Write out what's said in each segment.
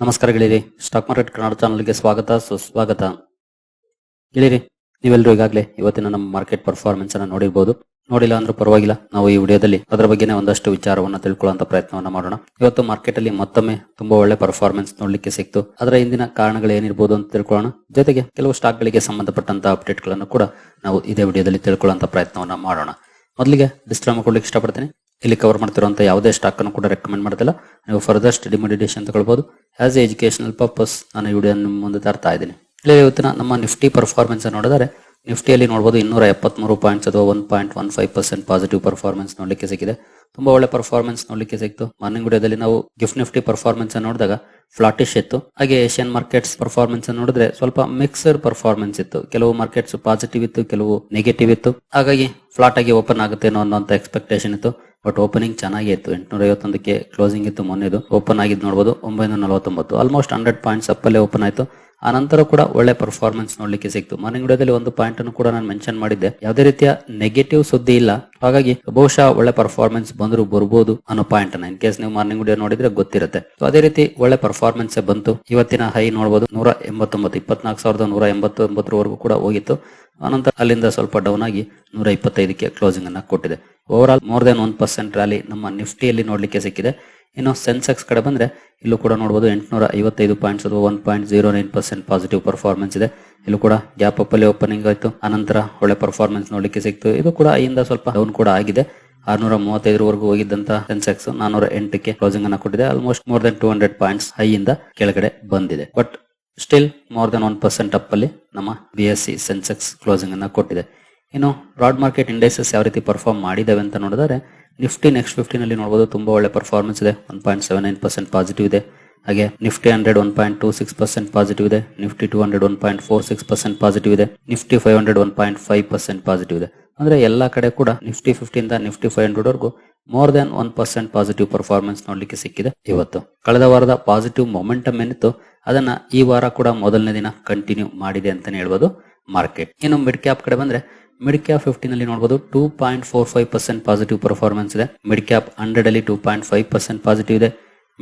ನಮಸ್ಕಾರ ಗೆಳೆಯರಿ stock market Kannada ಚಾನಲ್ಗೆ ಸ್ವಾಗತ, ಸುಸ್ವಾಗತ. ಗೆಳೆಯರಿ ನೀವೆಲ್ಲರೂ ಈಗಾಗಲೇ ಇವತ್ತಿನ ನಮ್ಮ ಮಾರ್ಕೆಟ್ ಪರ್ಫಾರ್ಮೆನ್ಸ್ ಅನ್ನು ನೋಡಿರ್ಬೋದು. ನೋಡಿಲ್ಲ ಅಂದ್ರೆ ಪರವಾಗಿಲ್ಲ, ನಾವು ಈ ವಿಡಿಯೋದಲ್ಲಿ ಅದರ ಬಗ್ಗೆನೇ ಒಂದಷ್ಟು ವಿಚಾರವನ್ನು ತಿಳ್ಕೊಳ್ಳುವಂತ ಪ್ರಯತ್ನವನ್ನ ಮಾಡೋಣ. ಇವತ್ತು ಮಾರ್ಕೆಟ್ ಅಲ್ಲಿ ಮತ್ತೊಮ್ಮೆ ತುಂಬಾ ಒಳ್ಳೆ ಪರ್ಫಾರ್ಮೆನ್ಸ್ ನೋಡ್ಲಿಕ್ಕೆ ಸಿಕ್ತು. ಅದರ ಹಿಂದಿನ ಕಾರಣಗಳು ಏನಿರ್ಬೋದು ಅಂತ ತಿಳ್ಕೊಳ್ಳೋಣ. ಜೊತೆಗೆ ಕೆಲವು ಸ್ಟಾಕ್ ಗಳಿಗೆ ಸಂಬಂಧಪಟ್ಟಂತ ಅಪ್ಡೇಟ್ಗಳನ್ನು ಕೂಡ ನಾವು ಇದೇ ವಿಡಿಯೋದಲ್ಲಿ ತಿಳ್ಕೊಳ್ಳುವಂತ ಪ್ರಯತ್ನವನ್ನ ಮಾಡೋಣ. ಮೊದಲಿಗೆ ಡಿಸ್ಕ್ಲೈಮರ್ ಕೊಡ್ಲಿಕ್ಕೆ ಇಷ್ಟಪಡ್ತೀನಿ. ಇಲ್ಲಿ ಕವರ್ ಮಾಡ್ತಿರುವಂಥ ಯಾವುದೇ ಸ್ಟಾಕ್ ಅನ್ನು ಕೂಡ ರೆಕಮೆಂಡ್ ಮಾಡ್ತಿಲ್ಲ ನೀವು ಫರ್ದರ್ ಸ್ಟಡಿ ಮೆಡಿಟೇಷನ್ ತಗೊಳ್ಬಹುದು. ಆಸ್ ಎ ಎಜುಕೇಶನಲ್ ಪರ್ಪಸ್ ನಾನು ವಿಡಿಯೋ ನಿಮ್ಮ ಮುಂದೆ ತರ್ತಾ ಇದ್ದೀನಿ. ಇಲ್ಲಿ ಇವತ್ತಿನ ನಮ್ಮ ನಿಫ್ಟಿ ಪರ್ಫಾರ್ಮೆನ್ಸ್ ನೋಡಿದರೆ ನಿಫ್ಟಿಯಲ್ಲಿ ನೋಡಬಹುದು ಇನ್ನೂರ ಎಪ್ಪತ್ಮೂರು ಪಾಯಿಂಟ್ಸ್ ಅಥವಾ one point one five percent positive performance ನೋಡಲಿಕ್ಕೆ ಸಿಕ್ಕಿದೆ. ತುಂಬಾ ಒಳ್ಳೆ ಪರ್ಫಾರ್ಮೆನ್ಸ್ ನೋಡ್ಲಿಕ್ಕೆ ಸಿಕ್ತು. ಮಾರ್ನಿಂಗ್ ವಿಡಿಯೋದಲ್ಲಿ ನಾವು ಗಿಫ್ಟ್ ನಿಫ್ಟಿ ಪರ್ಫಾರ್ಮೆನ್ಸ್ ನೋಡಿದಾಗ ಫ್ಲಾಟಿಶ್ ಇತ್ತು. ಹಾಗೆ ಏಷ್ಯನ್ ಮಾರ್ಕೆಟ್ಸ್ ಪರ್ಫಾರ್ಮೆನ್ಸ್ ನೋಡಿದ್ರೆ ಸ್ವಲ್ಪ ಮಿಕ್ಸರ್ ಪರ್ಫಾರ್ಮೆನ್ಸ್ ಇತ್ತು. ಕೆಲವು ಮಾರ್ಕೆಟ್ಸ್ ಪಾಸಿಟಿವ್ ಇತ್ತು, ಕೆಲವು ನೆಗೆಟಿವ್ ಇತ್ತು. ಹಾಗಾಗಿ ಫ್ಲಾಟ್ ಆಗಿ ಓಪನ್ ಆಗುತ್ತೇನೋ ಅನ್ನೋಂತ ಎಕ್ಸ್ಪೆಕ್ಟೇಷನ್ ಇತ್ತು. ಬಟ್ ಓಪನಿಂಗ್ ಚೆನ್ನಾಗಿ ಇತ್ತು. ಎಂಟುನೂರ ಐವತ್ತೊಂದಕ್ಕೆ ಕ್ಲೋಸಿಂಗ್ ಇತ್ತು ಮೊನ್ನೆದು. ಓಪನ್ ಆಗಿದ್ದು ನೋಡಬಹುದು ಒಂಬೈನೂರ ನಲವತ್ತೊಂಬತ್ತು ಆಲ್ಮೋಸ್ಟ್ ಹಂಡ್ರೆಡ್ ಪಾಯಿಂಟ್ಸ್ ಅಪ್ಪಲ್ಲೇ ಓಪನ್ ಆಯ್ತು. ಆ ನಂತರ ಕೂಡ ಒಳ್ಳೆ ಪರ್ಫಾರ್ಮೆನ್ಸ್ ನೋಡ್ಲಿಕ್ಕೆ ಸಿಕ್ತು. ಮಾರ್ನಿಂಗ್ ವಿಡಿಯೋದಲ್ಲಿ ಒಂದು ಪಾಯಿಂಟ್ ಅನ್ನು ಕೂಡ ನಾನು ಮೆನ್ಷನ್ ಮಾಡಿದ್ದೆ. ಯಾವುದೇ ರೀತಿಯ ನೆಗೆಟಿವ್ ಸುದ್ದಿ ಇಲ್ಲ. ಹಾಗಾಗಿ ಬಹುಶಃ ಒಳ್ಳೆ ಪರ್ಫಾರ್ಮೆನ್ಸ್ ಬಂದರೂ ಬರ್ಬೋದು ಅನ್ನೋ ಪಾಯಿಂಟ್ ಅನ್ನ. ಇನ್ ಕೇಸ್ ನೀವು ಮಾರ್ನಿಂಗ್ ವಿಡಿಯೋ ನೋಡಿದ್ರೆ ಗೊತ್ತಿರುತ್ತೆ. ಅದೇ ರೀತಿ ಒಳ್ಳೆ ಪರ್ಫಾರ್ಮೆನ್ಸ್ ಬಂತು. ಇವತ್ತಿನ ಹೈ ನೋಡಬಹುದು ನೂರ ಎಂಬತ್ತೊಂಬತ್ತು, ಇಪ್ಪತ್ನಾಲ್ಕು ಸಾವಿರದ ನೂರ ಎಂಬತ್ತೊಂಬತ್ತರವರೆಗೂ ಕೂಡ ಹೋಗಿತ್ತು. ಆನಂತರ ಅಲ್ಲಿಂದ ಸ್ವಲ್ಪ ಡೌನ್ ಆಗಿ ನೂರ ಇಪ್ಪತ್ತೈದಕ್ಕೆ ಕ್ಲೋಸಿಂಗ್ ಅನ್ನ ಕೊಟ್ಟಿದೆ. Overall more than one percent rally ನಮ್ಮ ನಿಫ್ಟಿಯಲ್ಲಿ ನೋಡ್ಲಿಕ್ಕೆ ಸಿಕ್ಕಿದೆ. ಇನ್ನು ಸೆನ್ಸೆಕ್ಸ್ ಕಡೆ ಬಂದ್ರೆ ಇಲ್ಲೂ ಕೂಡ ನೋಡಬಹುದು ಎಂಟುನೂರ ಐವತ್ತೈದು ಪಾಯಿಂಟ್ಸ್ ಅಥವಾ one point zero nine percent positive performance ಇದೆ. ಇಲ್ಲೂ ಕೂಡ ಗ್ಯಾಪ್ ಅಪ್ ಅಲ್ಲಿ ಓಪನಿಂಗ್ ಆಯಿತು. ಆನಂತರ ಒಳ್ಳೆ ಪರ್ಫಾರ್ಮೆನ್ಸ್ ನೋಡಲಿಕ್ಕೆ ಸಿಕ್ತು. ಇದು ಕೂಡ ಐಯಿಂದ ಸ್ವಲ್ಪ ಡೌನ್ ಕೂಡ ಆಗಿದೆ. ಆರ್ನೂರ ಮೂವತ್ತೈದರವರೆಗೂ ಹೋಗಿದ್ದಂತ ಸೆನ್ಸೆಕ್ಸ್ ನಾನೂರ ಎಂಟಕ್ಕೆ ಕ್ಲೋಸಿಂಗ್ ಅನ್ನು ಕೊಟ್ಟಿದೆ. Almost more than two hundred points high ಇಂದ ಕೆಳಗಡೆ ಬಂದಿದೆ. But still more than one percent up ಅಲ್ಲಿ ನಮ್ಮ B S C Sensex closing ಅನ್ನು ಕೊಟ್ಟಿದೆ. ಇನ್ನು ಬ್ರಾಡ್ ಮಾರ್ಕೆಟ್ ಇಂಡೆಕ್ಸಸ್ ಯಾವ ರೀತಿ ಪರ್ಫಾರ್ಮ್ ಮಾಡಿದಾವೆ ಅಂತ ನೋಡಿದರೆ, ನಿಫ್ಟಿ ನೆಕ್ಸ್ಟ್ ಫಿಫ್ಟಿನ್ ಅಲ್ಲಿ ನೋಡಬಹುದು ತುಂಬಾ ಒಳ್ಳೆ ಪರ್ಫಾರ್ಮೆನ್ಸ್ ಇದೆ. One point seven nine percent positive ಇದೆ. ಹಾಗೆ Nifty hundred one point two six percent positive ಇದೆ. Nifty two hundred one point four six percent positive ಇದೆ. Nifty five hundred one point five percent positive ಇದೆ. ಅಂದ್ರೆ ಎಲ್ಲಾ ಕಡೆ ಕೂಡ Nifty ಫಿಫ್ಟಿಯಿಂದ ನಿಫ್ಟಿ ಫೈವ್ ಹಂಡ್ರೆಡ್ ವರೆಗೂ more than one percent positive performance ನೋಡ್ಲಿಕ್ಕೆ ಸಿಕ್ಕಿದೆ ಇವತ್ತು. ಕಳೆದ ವಾರದ ಪಾಸಿಟಿವ್ ಮೊಮೆಂಟಮ್ ಏನಿತ್ತು, ಅದನ್ನ ಈ ವಾರ ಕೂಡ ಮೊದಲನೇ ದಿನ ಕಂಟಿನ್ಯೂ ಮಾಡಿದೆ ಅಂತಾನೆ ಹೇಳ್ಬೋದು ಮಾರ್ಕೆಟ್ ಇನ್ನು ಮಿಡ್ ಕ್ಯಾಪ್ ಕಡೆ ಬಂದ್ರೆ ಮಿಡ್ ಕ್ಯಾಪ್ ಫಿಫ್ಟಿನ್ ಅಲ್ಲಿ ನೋಡಬಹುದು two point four five percent positive performance ಇದೆ. ಮಿಡ್ ಕ್ಯಾಪ್ ಹಂಡ್ರೆಡ್ ಅಲ್ಲಿ two point five percent positive ಇದೆ.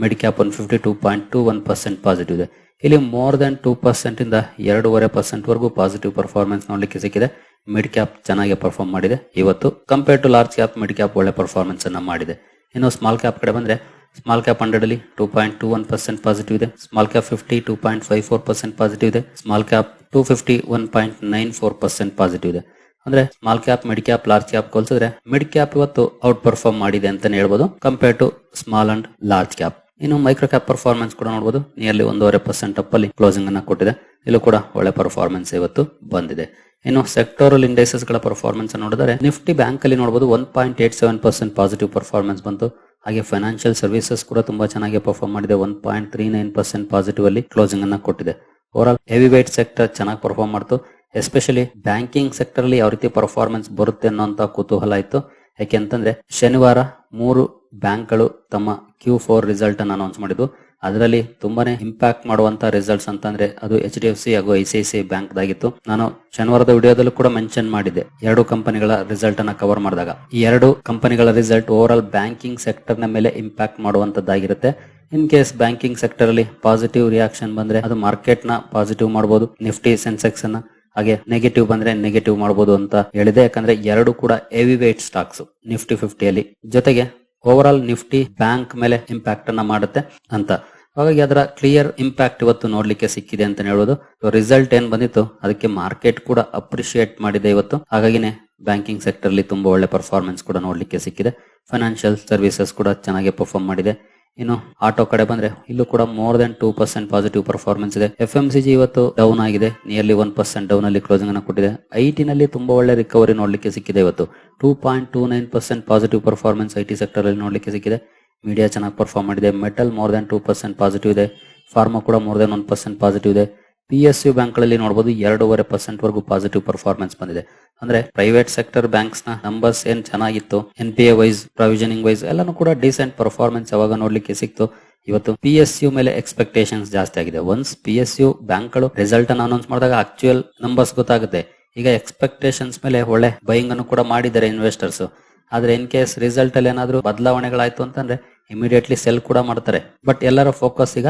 Mid cap one fifty two point two one percent positive ಇದೆ. ಇಲ್ಲಿ ಮೋರ್ ದನ್ ಟೂ ಪರ್ಸೆಂಟ್ ಇಂದ ಎರಡೂವರೆ ಪರ್ಸೆಂಟ್ ವರೆಗೂ ಪಾಸಿಟಿವ್ ಪರ್ಫಾರ್ಮೆನ್ಸ್ ನೋಡಲಿಕ್ಕೆ ಸಿಕ್ಕಿದೆ. ಮಿಡ್ ಕ್ಯಾಪ್ ಚೆನ್ನಾಗಿ ಪರ್ಫಾರ್ಮ್ ಮಾಡಿದೆ. ಇವತ್ತು compare to large cap mid cap ಒಳ್ಳೆ ಪರ್ಫಾರ್ಮೆನ್ಸ್ ಅನ್ನ ಮಾಡಿದೆ. ಇನ್ನು ಸ್ಮಾಲ್ ಕ್ಯಾಪ್ ಕಡೆ ಬಂದ್ರೆ ಸ್ಮಾಲ್ ಕ್ಯಾಪ್ ಹಂಡ್ರೆಡ್ ಅಲ್ಲಿ two point two one percent positive ಇದೆ. Small cap fifty two point five four percent positive ಇದೆ. Small cap two fifty one point nine four percent positive ಇದೆ. ಅಂದ್ರೆ small cap mid cap large cap ಹೋಲಿಸಿದ್ರೆ mid cap ಇವತ್ತು outperform ಮಾಡಿದೆ ಅಂತ ಹೇಳ್ಬೋದು compare to small and large cap ಇನ್ನು micro cap performance ಕೂಡ ನೋಡಬಹುದು ನಿಯರ್ಲಿ ಒಂದೂವರೆ ಪರ್ಸೆಂಟ್ ಅಪ್ ಅಲ್ಲಿ ಕ್ಲೋಸಿಂಗ್ ಅನ್ನ ಕೊಟ್ಟಿದೆ. ಇಲ್ಲೂ ಕೂಡ ಒಳ್ಳೆ ಪರ್ಫಾರ್ಮೆನ್ಸ್ ಇವತ್ತು ಬಂದಿದೆ. ಇನ್ನು ಸೆಕ್ಟೋರಲ್ ಇಂಡೆಕ್ಸಸ್ಗಳ ಪರ್ಫಾರ್ಮೆನ್ಸ್ ನೋಡಿದರೆ ನಿಫ್ಟಿ ಬ್ಯಾಂಕ್ ಅಲ್ಲಿ ನೋಡಬಹುದು one point eight seven percent positive performance ಬಂತು. ಹಾಗೆ ಫೈನಾನ್ಷಿಯಲ್ ಸರ್ವಿಸಸ್ ಕೂಡ ತುಂಬಾ ಚೆನ್ನಾಗಿ ಪರ್ಫಾರ್ಮ್ ಮಾಡಿದೆ one point three nine percent positive ಅಲ್ಲಿ ಕ್ಲೋಸಿಂಗ್ ಅನ್ನ ಕೊಟ್ಟಿದೆ. Overall heavy white sector ಚೆನ್ನಾಗಿ ಪರ್ಫಾರ್ಮ್ ಮಾಡ್ತು. ಎಸ್ಪೆಷಲಿ ಬ್ಯಾಂಕಿಂಗ್ ಸೆಕ್ಟರ್ ಅಲ್ಲಿ ಯಾವ ರೀತಿ ಪರ್ಫಾರ್ಮೆನ್ಸ್ ಬರುತ್ತೆ ಅನ್ನೋಂತ ಕುತೂಹಲ ಇತ್ತು. ಯಾಕೆಂತಂದ್ರೆ ಶನಿವಾರ ಮೂರು ಬ್ಯಾಂಕ್ಗಳು ತಮ್ಮ ಕ್ಯೂ ಫೋರ್ ರಿಸಲ್ಟ್ ಅನ್ನು ಅನೌನ್ಸ್ ಮಾಡಿದ್ವು. ಅದರಲ್ಲಿ ತುಂಬಾನೇ ಇಂಪ್ಯಾಕ್ಟ್ ಮಾಡುವಂತ ರಿಸಲ್ಟ್ಸ್ ಅಂತಂದ್ರೆ ಅದು ಎಚ್ ಡಿ ಎಫ್ ಸಿ ಹಾಗೂ I C I C bank ದಾಗಿತ್ತು ನಾನು ಶನಿವಾರದ ವಿಡಿಯೋದಲ್ಲೂ ಕೂಡ ಮೆನ್ಷನ್ ಮಾಡಿದ್ದೆ. ಎರಡು ಕಂಪನಿಗಳ ರಿಸಲ್ಟ್ ಅನ್ನ ಕವರ್ ಮಾಡಿದಾಗ. ಈ ಎರಡು ಕಂಪನಿಗಳ ರಿಸಲ್ಟ್ ಓವರ್ ಆಲ್ ಬ್ಯಾಂಕಿಂಗ್ ಸೆಕ್ಟರ್ನ ಮೇಲೆ ಇಂಪ್ಯಾಕ್ಟ್ ಮಾಡುವಂತದ್ದಾಗಿರುತ್ತೆ. ಇನ್ ಕೇಸ್ ಬ್ಯಾಂಕಿಂಗ್ ಸೆಕ್ಟರ್ ಅಲ್ಲಿ ಪಾಸಿಟಿವ್ ರಿಯಾಕ್ಷನ್ ಬಂದ್ರೆ ಅದು ಮಾರ್ಕೆಟ್ನ ಪಾಸಿಟಿವ್ ಮಾಡಬಹುದು ನಿಫ್ಟಿ ಸೆನ್ಸೆಕ್ಸ್ ಅನ್ನ ಹಾಗೆ ನೆಗೆಟಿವ್ ಬಂದ್ರೆ ನೆಗೆಟಿವ್ ಮಾಡಬಹುದು ಅಂತ ಹೇಳಿದೆ. ಯಾಕಂದ್ರೆ ಎರಡು ಕೂಡ ಹೆವಿ ವೇಟ್ ಸ್ಟಾಕ್ಸ್ ನಿಫ್ಟಿ ಫಿಫ್ಟಿಯಲ್ಲಿ. ಜೊತೆಗೆ ಓವರ್ ಆಲ್ ನಿಫ್ಟಿ ಬ್ಯಾಂಕ್ ಮೇಲೆ ಇಂಪ್ಯಾಕ್ಟ್ ಅನ್ನ ಮಾಡುತ್ತೆ ಅಂತ. ಹಾಗಾಗಿ ಅದರ ಕ್ಲಿಯರ್ ಇಂಪ್ಯಾಕ್ಟ್ ಇವತ್ತು ನೋಡ್ಲಿಕ್ಕೆ ಸಿಕ್ಕಿದೆ ಅಂತ ಹೇಳೋದು ರಿಸಲ್ಟ್ ಏನ್ ಬಂದಿತ್ತು? ಅದಕ್ಕೆ ಮಾರ್ಕೆಟ್ ಕೂಡ ಅಪ್ರಿಶಿಯೇಟ್ ಮಾಡಿದೆ ಇವತ್ತು. ಹಾಗಾಗಿನೇ ಬ್ಯಾಂಕಿಂಗ್ ಸೆಕ್ಟರ್ ಅಲ್ಲಿ ತುಂಬಾ ಒಳ್ಳೆ ಪರ್ಫಾರ್ಮೆನ್ಸ್ ಕೂಡ ನೋಡ್ಲಿಕ್ಕೆ ಸಿಕ್ಕಿದೆ. ಫೈನಾನ್ಷಿಯಲ್ ಸರ್ವಿಸಸ್ ಕೂಡ ಚೆನ್ನಾಗಿ ಪರ್ಫಾರ್ಮ್ ಮಾಡಿದೆ. ಇನ್ನು ಆಟೋ ಕಡೆ ಬಂದ್ರೆ ಇಲ್ಲೂ ಕೂಡ more than two percent positive performance ಇದೆ. ಎಫ್ ಎಂ ಸಿ ಜಿ ಇವತ್ತು ಡೌನ್ ಆಗಿದೆ. ನಿಯರ್ಲಿ ಒನ್ ಪರ್ಸೆಂಟ್ ಡೌನ್ ಅಲ್ಲಿ ಕ್ಲೋಸಿಂಗ್ ಅನ್ನು ಕೊಟ್ಟಿದೆ. ಐ ಟಿ ನಲ್ಲಿ ತುಂಬಾ ಒಳ್ಳೆ ರಿಕವರಿ ನೋಡ್ಲಿಕ್ಕೆ ಸಿಕ್ಕಿದೆ ಇವತ್ತು. Two point two nine percent positive performance I T sector ಅಲ್ಲಿ ನೋಡ್ಲಿಕ್ಕೆ ಸಿಕ್ಕಿದೆ. ಮೀಡಿಯಾ ಚೆನ್ನಾಗಿ ಪರ್ಫಾರ್ಮ್ ಮಾಡಿದೆ. Metal more than two percent positive ಇದೆ. ಫಾರ್ಮಾ ಕೂಡ more than one percent positive ಇದೆ. ಪಿ ಎಸ್ ಯು ಬ್ಯಾಂಕ್ಗಳಲ್ಲಿ ನೋಡಬಹುದು ಎರಡೂವರೆ ಪರ್ಸೆಂಟ್ ವರೆಗೂ ಪಾಸಿಟಿವ್ ಪರ್ಫಾರ್ಮೆನ್ಸ್ ಬಂದಿದೆ. ಅಂದ್ರೆ ಪ್ರೈವೇಟ್ ಸೆಕ್ಟರ್ ಬ್ಯಾಂಕ್ಸ್ನ ನಂಬರ್ಸ್ ಏನ್ ಚೆನ್ನಾಗಿತ್ತು N P A wise provisioning wise ಎಲ್ಲಾನು ಕೂಡ ಡೀಸೆಂಟ್ ಪರ್ಫಾರ್ಮೆನ್ಸ್ ಯಾವಾಗ ನೋಡ್ಲಿಕ್ಕೆ ಸಿಕ್ತು. ಇವತ್ತು ಪಿ ಯು ಮೇಲೆ ಎಕ್ಸ್ಪೆಕ್ಟೇಷನ್ಸ್ ಜಾಸ್ತಿ ಆಗಿದೆ. ಒನ್ಸ್ ಪಿ ಎಸ್ ಯು ಬ್ಯಾಂಕ್ಗಳು ರಿಸಲ್ಟ್ ಅನ್ನು ಅನೌನ್ಸ್ ಮಾಡಿದಾಗ ಆಕ್ಚುಯಲ್ ನಂಬರ್ಸ್ ಗೊತ್ತಾಗುತ್ತೆ. ಈಗ ಎಕ್ಸ್ಪೆಕ್ಟೇಷನ್ಸ್ ಮೇಲೆ ಒಳ್ಳೆ ಬೈಯಿಂಗ್ ಅನ್ನು ಕೂಡ ಮಾಡಿದ್ದಾರೆ ಇನ್ವೆಸ್ಟರ್ಸ್ ಆದ್ರೆ ಇನ್ ಕೇಸ್ ರಿಸಲ್ಟ್ ಅಲ್ಲಿ ಏನಾದ್ರು ಬದಲಾವಣೆಗಳಾಯ್ತು ಅಂತಂದ್ರೆ ಇಮಿಡಿಯೇಟ್ಲಿ ಸೆಲ್ ಕೂಡ ಮಾಡ್ತಾರೆ. ಬಟ್ ಎಲ್ಲರ ಫೋಕಸ್ ಈಗ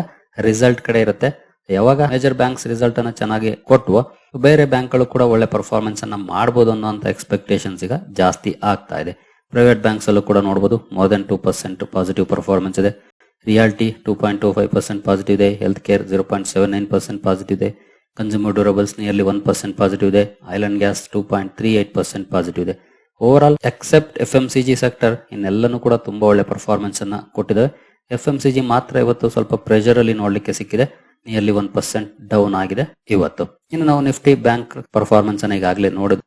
ರಿಸಲ್ಟ್ ಕಡೆ ಇರುತ್ತೆ. ಯಾವಾಗ ಮೇಜರ್ ಬ್ಯಾಂಕ್ಸ್ ರಿಸಲ್ಟ್ ಅನ್ನ ಚೆನ್ನಾಗಿ ಕೊಟ್ಟು ಬೇರೆ ಬ್ಯಾಂಕ್ಗಳು ಕೂಡ ಒಳ್ಳೆ ಪರ್ಫಾರ್ಮೆನ್ಸ್ ಅನ್ನ ಮಾಡಬಹುದು ಅನ್ನೋ ಎಕ್ಸ್ಪೆಕ್ಟೇಷನ್ಸ್ ಈಗ ಜಾಸ್ತಿ ಆಗ್ತಾ ಇದೆ. ಪ್ರೈವೇಟ್ ಬ್ಯಾಂಕ್ಸ್ ಅಲ್ಲೂ ಕೂಡ ನೋಡಬಹುದು more than two percent positive performance ಇದೆ. Realty two point two five percent positive ಇದೆ health care zero point seven nine percent positive ಇದೆ. Consumer durables nearly one percent positive ಇದೆ. Oil and gas two point three eight percent positive ಇದೆ. Overall except F M C G sector ಇನ್ನೆಲ್ಲನೂ ಕೂಡ ತುಂಬಾ ಒಳ್ಳೆ performance ಅನ್ನ ಕೊಟ್ಟಿದೆ. F M C G ಮಾತ್ರ ಇವತ್ತು ಸ್ವಲ್ಪ ಪ್ರೆಷರ್ ಅಲ್ಲಿ ನೋಡ್ಲಿಕ್ಕೆ ಸಿಕ್ಕಿದೆ. ನಿಯರ್ಲಿ ಒನ್ ಪರ್ಸೆಂಟ್ ಡೌನ್ ಆಗಿದೆ ಇವತ್ತು. ಇನ್ನು ನಾವು ನಿಫ್ಟಿ ಬ್ಯಾಂಕ್ ಪರ್ಫಾರ್ಮೆನ್ಸ್ ಅನ್ನ ಈಗಾಗಲೇ ನೋಡಿದ್ವಿ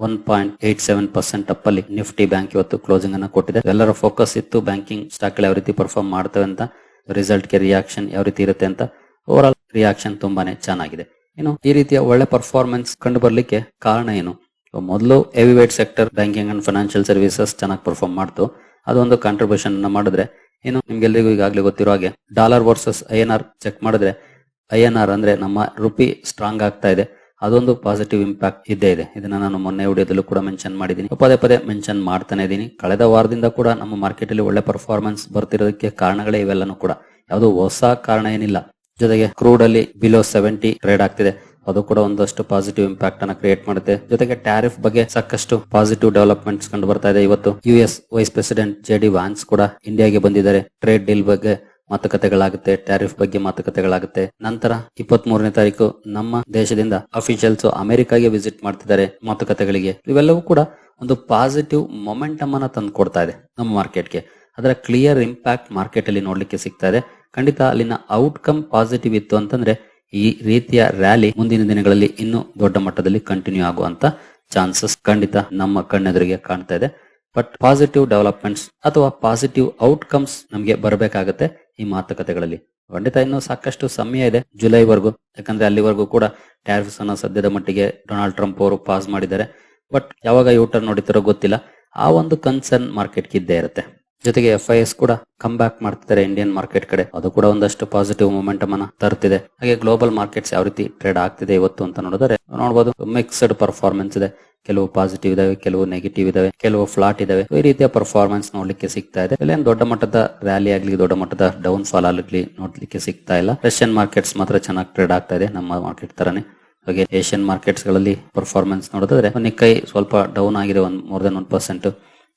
one point eight seven percent up ಅಲ್ಲಿ ನಿಫ್ಟಿ ಬ್ಯಾಂಕ್ ಇವತ್ತು ಕ್ಲೋಸಿಂಗ್ ಅನ್ನ ಕೊಟ್ಟಿದೆ. ಎಲ್ಲರ ಫೋಕಸ್ ಇತ್ತು ಬ್ಯಾಂಕಿಂಗ್ ಸ್ಟಾಕ್ ಯಾವ ರೀತಿ ಪರ್ಫಾರ್ಮ್ ಮಾಡ್ತವೆ ಅಂತ ರಿಸಲ್ಟ್ಗೆ ರಿಯಾಕ್ಷನ್ ಯಾವ ರೀತಿ ಇರುತ್ತೆ ಅಂತ ಓವರ್ ಆಲ್ ರಿಯಾಕ್ಷನ್ ತುಂಬಾನೇ ಚೆನ್ನಾಗಿದೆ. ಇನ್ನು ಈ ರೀತಿಯ ಒಳ್ಳೆ ಪರ್ಫಾರ್ಮೆನ್ಸ್ ಕಂಡು ಬರ್ಲಿಕ್ಕೆ ಕಾರಣ ಏನು? ಮೊದಲು heavy weight sector banking and financial services ಚೆನ್ನಾಗಿ ಪರ್ಫಾರ್ಮ್ ಮಾಡ್ತು. ಅದೊಂದು ಕಾಂಟ್ರಿಬ್ಯೂಷನ್ ಮಾಡಿದ್ರೆ ಇನ್ನು ನಿಮ್ಗೆಲ್ಲರಿಗೂ ಈಗಾಗಲೇ ಗೊತ್ತಿರೋ ಹಾಗೆ dollar versus I N R check ಮಾಡಿದ್ರೆ ಐ ಎನ್ ಆರ್ ಅಂದ್ರೆ ನಮ್ಮ ರುಪಿ ಸ್ಟ್ರಾಂಗ್ ಆಗ್ತಾ ಇದೆ. ಅದೊಂದು ಪಾಸಿಟಿವ್ ಇಂಪ್ಯಾಕ್ಟ್ ಇದ್ದೇ ಇದೆ. ಇದನ್ನ ನಾನು ಮೊನ್ನೆ ವಿಡಿಯೋದಲ್ಲೂ ಕೂಡ ಮೆನ್ಷನ್ ಮಾಡಿದ್ದೀನಿ. ಪದೇ ಪದೇ ಮೆನ್ಷನ್ ಮಾಡ್ತಾನೆ ಇದ್ದೀನಿ. ಕಳೆದ ವಾರದಿಂದ ಕೂಡ ನಮ್ಮ ಮಾರ್ಕೆಟ್ ಅಲ್ಲಿ ಒಳ್ಳೆ ಪರ್ಫಾರ್ಮೆನ್ಸ್ ಬರ್ತಿರೋದಕ್ಕೆ ಕಾರಣಗಳೇ ಇವೆಲ್ಲನೂ ಕೂಡ. ಯಾವುದು ಹೊಸ ಕಾರಣ ಏನಿಲ್ಲ. ಜೊತೆಗೆ ಕ್ರೂಡ್ ಅಲ್ಲಿ ಬಿಲೋ ಸೆವೆಂಟಿ ಟ್ರೇಡ್ ಆಗ್ತಿದೆ. ಅದು ಕೂಡ ಒಂದಷ್ಟು ಪಾಸಿಟಿವ್ ಇಂಪ್ಯಾಕ್ಟ್ ಅನ್ನ ಕ್ರಿಯೇಟ್ ಮಾಡುತ್ತೆ. ಜೊತೆಗೆ ಟ್ಯಾರಿಫ್ ಬಗ್ಗೆ ಸಾಕಷ್ಟು ಪಾಸಿಟಿವ್ ಡೆವಲಪ್ಮೆಂಟ್ಸ್ ಕಂಡು ಬರ್ತಾ ಇದೆ. ಇವತ್ತು U S vice president J D Vance ಕೂಡ ಇಂಡಿಯಾಗೆ ಬಂದಿದ್ದಾರೆ. ಟ್ರೇಡ್ ಡೀಲ್ ಬಗ್ಗೆ ಮಾತುಕತೆಗಳಾಗುತ್ತೆ ಟ್ಯಾರಿಫ್ ಬಗ್ಗೆ ಮಾತುಕತೆಗಳಾಗುತ್ತೆ. ನಂತರ ಇಪ್ಪತ್ತ್ ಮೂರನೇ ತಾರೀಕು ನಮ್ಮ ದೇಶದಿಂದ ಅಫಿಷಿಯಲ್ಸ್ ಅಮೆರಿಕಾಗೆ ವಿಸಿಟ್ ಮಾಡ್ತಿದ್ದಾರೆ ಮಾತುಕತೆಗಳಿಗೆ. ಇವೆಲ್ಲವೂ ಕೂಡ ಒಂದು ಪಾಸಿಟಿವ್ ಮೊಮೆಂಟಮ್ ಅನ್ನ ತಂದು ಕೊಡ್ತಾ ಇದೆ ನಮ್ಮ ಮಾರ್ಕೆಟ್ಗೆ ಅದರ ಕ್ಲಿಯರ್ ಇಂಪ್ಯಾಕ್ಟ್ ಮಾರ್ಕೆಟ್ ಅಲ್ಲಿ ನೋಡ್ಲಿಕ್ಕೆ ಸಿಗ್ತಾ ಇದೆ. ಖಂಡಿತ ಅಲ್ಲಿನ ಔಟ್ಕಮ್ ಪಾಸಿಟಿವ್ ಇತ್ತು ಅಂತಂದ್ರೆ ಈ ರೀತಿಯ ರ್ಯಾಲಿ ಮುಂದಿನ ದಿನಗಳಲ್ಲಿ ಇನ್ನೂ ದೊಡ್ಡ ಮಟ್ಟದಲ್ಲಿ ಕಂಟಿನ್ಯೂ ಆಗುವಂತ ಚಾನ್ಸಸ್ ಖಂಡಿತ ನಮ್ಮ ಕಣ್ಣೆದುರಿಗೆ ಕಾಣ್ತಾ ಇದೆ. ಬಟ್ ಪಾಸಿಟಿವ್ ಡೆವಲಪ್ಮೆಂಟ್ಸ್ ಅಥವಾ ಪಾಸಿಟಿವ್ ಔಟ್ಕಮ್ಸ್ ನಮಗೆ ಬರಬೇಕಾಗತ್ತೆ ಈ ಮಾತುಕತೆಗಳಲ್ಲಿ. ಖಂಡಿತ ಇನ್ನೂ ಸಾಕಷ್ಟು ಸಮಯ ಇದೆ ಜುಲೈವರೆಗೂ. ಯಾಕಂದ್ರೆ ಅಲ್ಲಿವರೆಗೂ ಕೂಡ ಟ್ಯಾರಿಫ್ಸ್ ಅನ್ನ ಸದ್ಯದ ಮಟ್ಟಿಗೆ ಡೊನಾಲ್ಡ್ ಟ್ರಂಪ್ ಅವರು ಪಾಸ್ ಮಾಡಿದ್ದಾರೆ. ಬಟ್ ಯಾವಾಗ ಯೂಟರ್ ನೋಡಿತಾರೋ ಗೊತ್ತಿಲ್ಲ. ಆ ಒಂದು ಕನ್ಸರ್ನ್ ಮಾರ್ಕೆಟ್ಗೆ ಇದ್ದೇ ಇರುತ್ತೆ. ಜೊತೆಗೆ ಎಫ್ ಐ ಎಸ್ ಕೂಡ ಕಮ್ ಬ್ಯಾಕ್ ಮಾಡ್ತಿದ್ದಾರೆ ಇಂಡಿಯನ್ ಮಾರ್ಕೆಟ್ ಕಡೆ. ಅದು ಕೂಡ ಒಂದಷ್ಟು ಪಾಸಿಟಿವ್ ಮೂಮೆಂಟ್ ಅನ್ನ ತರ್ತಿದೆ. ಹಾಗೆ ಗ್ಲೋಬಲ್ ಮಾರ್ಕೆಟ್ಸ್ ಯಾವ ರೀತಿ ಟ್ರೇಡ್ ಆಗ್ತಿದೆ ಇವತ್ತು ಅಂತ ನೋಡಿದ್ರೆ ನೋಡಬಹುದು ಮಿಕ್ಸ್ಡ್ ಪರ್ಫಾರ್ಮೆನ್ಸ್ ಇದೆ. ಕೆಲವು ಪಾಸಿಟಿವ್ ಇದಾವೆ, ಕೆಲವು ನೆಗೆಟಿವ್ ಇದಾವೆ, ಕೆಲವು ಫ್ಲಾಟ್ ಇದಾವೆ. ಈ ರೀತಿಯ ಪರ್ಫಾರ್ಮೆನ್ಸ್ ನೋಡ್ಲಿಕ್ಕೆ ಸಿಗ್ತಾ ಇದೆ. ಇಲ್ಲೇನು ದೊಡ್ಡ ಮಟ್ಟದ ರ್ಯಾಲಿ ಆಗ್ಲಿ, ದೊಡ್ಡ ಮಟ್ಟದ ಡೌನ್ ಫಾಲ್ ಆಗ್ಲಿ ನೋಡ್ಲಿಕ್ಕೆ ಸಿಗ್ತಾ ಇಲ್ಲ. ರಷ್ಯನ್ ಮಾರ್ಕೆಟ್ಸ್ ಮಾತ್ರ ಚೆನ್ನಾಗಿ ಟ್ರೇಡ್ ಆಗ್ತಾ ಇದೆ ನಮ್ಮ ಮಾರ್ಕೆಟ್ ತರನೇ. ಹಾಗೆ ಏಷ್ಯನ್ ಮಾರ್ಕೆಟ್ಸ್ಗಳಲ್ಲಿ ಪರ್ಫಾರ್ಮೆನ್ಸ್ ನೋಡಿದ್ರೆ ನಿಕ್ಕೈ ಸ್ವಲ್ಪ ಡೌನ್ ಆಗಿದೆ, ಒಂದ್ ಮೋರ್ ದನ್ ಒನ್ ಪರ್ಸೆಂಟ್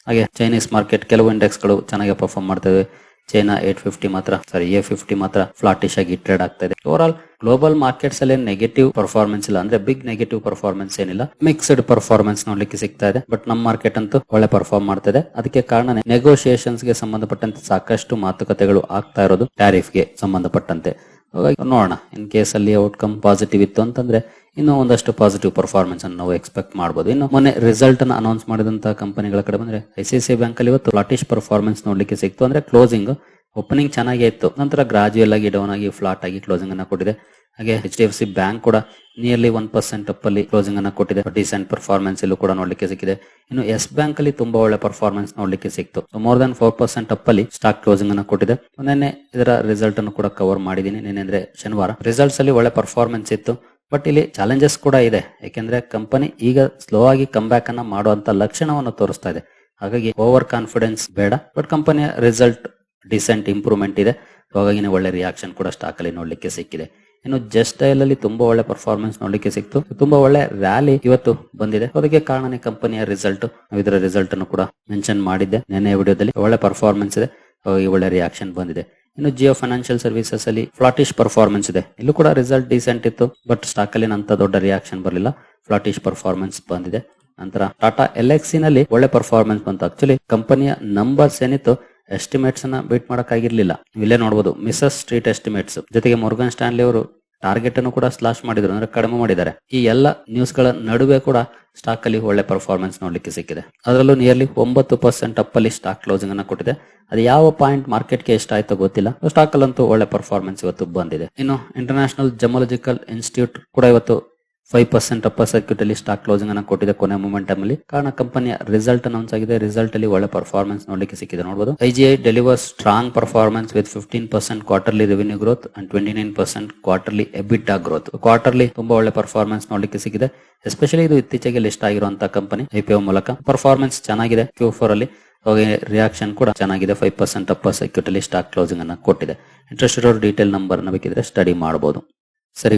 ಹಾಗೆ ಚೈನೀಸ್ ಮಾರ್ಕೆಟ್ ಕೆಲವು ಇಂಡೆಕ್ಸ್ಗಳು ಚೆನ್ನಾಗಿ ಪರ್ಫಾರ್ಮ್ ಮಾಡ್ತವೆ. ಚೈನಾ ಏಟ್ ಫಿಫ್ಟಿ ಮಾತ್ರ ಸಾರಿ ಎ ಫಿಫ್ಟಿ ಮಾತ್ರ ಫ್ಲಾಟಿಶ್ ಆಗಿ ಟ್ರೇಡ್ ಆಗ್ತಾ ಇದೆ ಓವರ್ ಆಲ್ ಗ್ಲೋಬಲ್ ಮಾರ್ಕೆಟ್ಸ್ ಅಲ್ಲಿ ನೆಗೆಟಿವ್ ಪರ್ಫಾರ್ಮೆನ್ಸ್ ಇಲ್ಲ. ಅಂದ್ರೆ ಬಿಗ್ ನೆಗೆಟಿವ್ ಪರ್ಫಾರ್ಮೆನ್ಸ್ ಏನಿಲ್ಲ. ಮಿಕ್ಸ್ಡ್ ಪರ್ಫಾರ್ಮೆನ್ಸ್ ನೋಡ್ಲಿಕ್ಕೆ ಸಿಗ್ತಾ ಇದೆ. ಬಟ್ ನಮ್ಮ ಮಾರ್ಕೆಟ್ ಅಂತೂ ಒಳ್ಳೆ ಪರ್ಫಾರ್ಮ್ ಮಾಡ್ತಾ ಇದೆ ಅದಕ್ಕೆ ಕಾರಣ ನೆಗೋಷಿಯೇಷನ್ಸ್ಗೆ ಸಂಬಂಧಪಟ್ಟಂತೆ ಸಾಕಷ್ಟು ಮಾತುಕತೆಗಳು ಆಗ್ತಾ ಇರೋದು ಟ್ಯಾರಿಫ್ಗೆ ಸಂಬಂಧಪಟ್ಟಂತೆ. ಹಾಗಾಗಿ ನೋಡೋಣ. ಇನ್ ಕೇಸ್ ಅಲ್ಲಿ ಔಟ್ಕಮ್ ಪಾಸಿಟಿವ್ ಇತ್ತು ಅಂತಂದ್ರೆ ಇನ್ನು ಒಂದಷ್ಟು ಪಾಸಿಟಿವ್ ಪರ್ಫಾರ್ಮೆನ್ಸ್ ಅನ್ನು ನಾವು ಎಕ್ಸ್ಪೆಕ್ಟ್ ಮಾಡಬಹುದು ಇನ್ನು ಮೊನ್ನೆ ರಿಸಲ್ಟ್ ಅನ್ನು ಅನೌನ್ಸ್ ಮಾಡಿದಂತಹ ಕಂಪನಿಗಳ ಕಡೆ ಬಂದ್ರೆ ಐಸಿಐಸಿಐ ಬ್ಯಾಂಕ್ ಅಲ್ಲಿ ಇವತ್ತು ಲಾಟಿಶ್ ಪರ್ಫಾರ್ಮೆನ್ಸ್ ನೋಡ್ಲಿಕ್ಕೆ ಸಿಕ್ತು. ಅಂದ್ರೆ ಕ್ಲೋಸಿಂಗ್ ಓಪನಿಂಗ್ ಚೆನ್ನಾಗೇ ಇತ್ತು. ನಂತರ ಗ್ರಾಜುಯಲ್ ಆಗಿ ಡೌನ್ ಆಗಿ ಫ್ಲಾಟ್ ಆಗಿ ಕ್ಲೋಸಿಂಗ್ ಅನ್ನ ಕೊಟ್ಟಿದೆ. ಹಾಗೆ H D F C bank ಕೂಡ ನಿಯರ್ಲಿ ಒನ್ ಪರ್ಸೆಂಟ್ ಅಪ್ ಅಲ್ಲಿ ಕ್ಲೋಸಿಂಗ್ ಅನ್ನ ಕೊಟ್ಟಿದೆ. ಡಿಸೆಂಟ್ ಪರ್ಫಾರ್ಮೆನ್ಸ್ ಇಲ್ಲೂ ಕೂಡ ನೋಡ್ಲಿಕ್ಕೆ ಸಿಕ್ಕಿದೆ. ಇನ್ನು ಎಸ್ ಬ್ಯಾಂಕ್ ಅಲ್ಲಿ ತುಂಬಾ ಒಳ್ಳೆ ಪರ್ಫಾರ್ಮೆನ್ಸ್ ನೋಡ್ಲಿಕ್ಕೆ ಸಿಕ್ತು. More than four percent up ಅಲ್ಲಿ ಸ್ಟಾಕ್ ಕ್ಲೋಸಿಂಗ್ ಅನ್ನ ಕೊಟ್ಟಿದೆ. ನಿನ್ನೆ ಇದರ ರಿಸಲ್ಟ್ ಅನ್ನು ಕೂಡ ಕವರ್ ಮಾಡಿದೀನಿ. ನಿನ್ನೆ ಶನಿವಾರ. ರಿಸಲ್ಟ್ಸ್ ಅಲ್ಲಿ ಒಳ್ಳೆ ಪರ್ಫಾರ್ಮೆನ್ಸ್ ಇತ್ತು. ಬಟ್ ಇಲ್ಲಿ ಚಾಲೆಂಜಸ್ ಕೂಡ ಇದೆ. ಯಾಕೆಂದ್ರೆ ಕಂಪನಿ ಈಗ ಸ್ಲೋ ಆಗಿ ಕಮ್ ಬ್ಯಾಕ್ ಅನ್ನ ಮಾಡುವಂತ ಲಕ್ಷಣವನ್ನು ತೋರಿಸ್ತಾ ಇದೆ. ಹಾಗಾಗಿ ಓವರ್ ಕಾನ್ಫಿಡೆನ್ಸ್ ಬೇಡ ಬಟ್ ಕಂಪನಿಯ ರಿಸಲ್ಟ್ ಡಿಸೆಂಟ್ ಇಂಪ್ರೂವ್ಮೆಂಟ್ ಇದೆ. ಹಾಗಾಗಿ ಒಳ್ಳೆ ರಿಯಾಕ್ಷನ್ ಕೂಡ ಸ್ಟಾಕ್ ಅಲ್ಲಿ ನೋಡ್ಲಿಕ್ಕೆ ಸಿಕ್ಕಿದೆ. ಇನ್ನು ಜಸ್ಟ್ ಸ್ಟೈಲ್ ಅಲ್ಲಿ ತುಂಬಾ ಒಳ್ಳೆ ಪರ್ಫಾರ್ಮೆನ್ಸ್ ನೋಡ್ಲಿಕ್ಕೆ ಸಿಕ್ತು. ತುಂಬಾ ಒಳ್ಳೆ ರ್ಯಾಲಿ ಇವತ್ತು ಬಂದಿದೆ. ಅದಕ್ಕೆ ಕಾರಣನೇ ಕಂಪನಿಯ ರಿಸಲ್ಟ್ ಇದರ ರಿಸಲ್ಟ್ ಅನ್ನು ಕೂಡ ಮೆನ್ಷನ್ ಮಾಡಿದ್ದೆ ನಿನ್ನೆ ವಿಡಿಯೋದಲ್ಲಿ. ಒಳ್ಳೆ ಪರ್ಫಾರ್ಮೆನ್ಸ್ ಇದೆ. ಈ ಒಳ್ಳೆ ರಿಯಾಕ್ಷನ್ ಬಂದಿದೆ. ಇನ್ನು ಜಿಯೋ ಫೈನಾನ್ಷಿಯಲ್ ಸರ್ವಿಸಸ್ ಅಲ್ಲಿ ಫ್ಲಾಟಿಶ್ ಪರ್ಫಾರ್ಮೆನ್ಸ್ ಇದೆ. ಇಲ್ಲೂ ಕೂಡ ರಿಸಲ್ಟ್ ಡಿಸೆಂಟ್ ಇತ್ತು. ಬಟ್ ಸ್ಟಾಕ್ ಅಲ್ಲಿ ಅಂತ ದೊಡ್ಡ ರಿಯಾಕ್ಷನ್ ಬರಲಿಲ್ಲ. ಫ್ಲಾಟಿಶ್ ಪರ್ಫಾರ್ಮೆನ್ಸ್ ಬಂದಿದೆ. ನಂತರ ಟಾಟಾ ಎಲ್ನಲ್ಲಿ ಒಳ್ಳೆ ಪರ್ಫಾರ್ಮೆನ್ಸ್ ಬಂತು. ಆಕ್ಚುಲಿ ಕಂಪನಿಯ ನಂಬರ್ಸ್ ಏನಿತ್ತು? ಎಸ್ಟಿಮೇಟ್ಸ್ ಅನ್ನ ಬೀಟ್ ಮಾಡಕ್ಕಾಗಿರ್ಲಿಲ್ಲ. ಇಲ್ಲೇ ನೋಡಬಹುದು ಮಿಸಸ್ ಸ್ಟ್ರೀಟ್ ಎಸ್ಟಿಮೇಟ್ಸ್ ಜೊತೆಗೆ ಮೊರ್ಗನ್ ಸ್ಟಾನ್ಲಿ ಅವರು ಟಾರ್ಗೆಟ್ ಅನ್ನು ಕೂಡ ಸ್ಲಾಶ್ ಮಾಡಿದ್ರು. ಅಂದ್ರೆ ಕಡಿಮೆ ಮಾಡಿದ್ದಾರೆ. ಈ ಎಲ್ಲ ನ್ಯೂಸ್ಗಳ ನಡುವೆ ಕೂಡ ಸ್ಟಾಕ್ ಅಲ್ಲಿ ಒಳ್ಳೆ ಪರ್ಫಾರ್ಮೆನ್ಸ್ ನೋಡ್ಲಿಕ್ಕೆ ಸಿಕ್ಕಿದೆ. ಅದರಲ್ಲೂ ನಿಯರ್ಲಿ ಒಂಬತ್ತು ಪರ್ಸೆಂಟ್ ಅಪ್ ಅಲ್ಲಿ ಸ್ಟಾಕ್ ಕ್ಲೋಸಿಂಗ್ ಅನ್ನ ಕೊಟ್ಟಿದೆ. ಅದು ಯಾವ ಪಾಯಿಂಟ್ ಮಾರ್ಕೆಟ್ಗೆ ಎಷ್ಟ ಆಯ್ತೋ ಗೊತ್ತಿಲ್ಲ. ಸ್ಟಾಕ್ ಅಲ್ಲಂತೂ ಒಳ್ಳೆ ಪರ್ಫಾರ್ಮೆನ್ಸ್ ಇವತ್ತು ಬಂದಿದೆ. ಇನ್ನು ಇಂಟರ್ನ್ಯಾಷನಲ್ ಜಮಾಲಜಿಕಲ್ ಇನ್ಸ್ಟಿಟ್ಯೂಟ್ ಕೂಡ ಇವತ್ತು ಫೈವ್ ಪರ್ಸೆಂಟ್ ಅಪ್ಪರ್ ಸರ್ಕ್ಯೂಟ್ ಅಲ್ಲಿ ಸ್ಟಾಕ್ ಕ್ಲೋಸಿಂಗ್ ಅನ್ನ ಕೊಟ್ಟಿದೆ ಕೊನೆ ಮೂಮೆಂಟ್ ಅಲ್ಲಿ ಕಾರಣ ಕಂಪನಿಯ ರಿಸಲ್ಟ್ ಅನೌನ್ಸ್ ಆಗಿದೆ. ರಿಸಲ್ಟ್ ಅಲ್ಲಿ ಒಳ್ಳೆ ಪರ್ಫಾರ್ಮೆನ್ಸ್ ನೋಡಲಿಕ್ಕೆ ಸಿಕ್ಕಿದೆ. ನೋಡಬಹುದು IGI deliver strong performance with fifteen percent quarterly revenue growth and twenty nine percent quarterly EBITDA growth quarterly ತುಂಬಾ ಒಳ್ಳೆ ಪರ್ಫಾರ್ಮೆನ್ಸ್ ನೋಡಲಿಕ್ಕೆ ಸಿಕ್ಕಿದೆ. ಎಸ್ಪೆಷಲಿ ಇದು ಇತ್ತೀಚೆಗೆ ಲಿಸ್ಟ್ ಆಗಿರುವಂತಹ ಕಂಪನಿ ಐಪಿಒ ಮೂಲಕ. ಪರ್ಫಾರ್ಮೆನ್ಸ್ ಚೆನ್ನಾಗಿದೆ ಕ್ಯೂ ಫೋರ್ ಅಲ್ಲಿ. ಹಾಗೆ ರಿಯಾಕ್ಷನ್ ಕೂಡ ಚೆನ್ನಾಗಿದೆ. ಫೈವ್ ಪರ್ಸೆಂಟ್ ಅಪ್ಪರ್ ಸರ್ಕ್ಯೂಟ್ ಅಲ್ಲಿ ಸ್ಟಾಕ್ ಕ್ಲೋಸಿಂಗ್ ಅನ್ನು ಕೊಟ್ಟಿದೆ. ಇಂಟ್ರೆಸ್ಟ್ ಇರೋರು ಡೀಟೇಲ್ ನಂಬರ್ ಬೇಕಿದ್ರೆ ಸ್ಟಡಿ ಮಾಡಬಹುದು ಸರಿ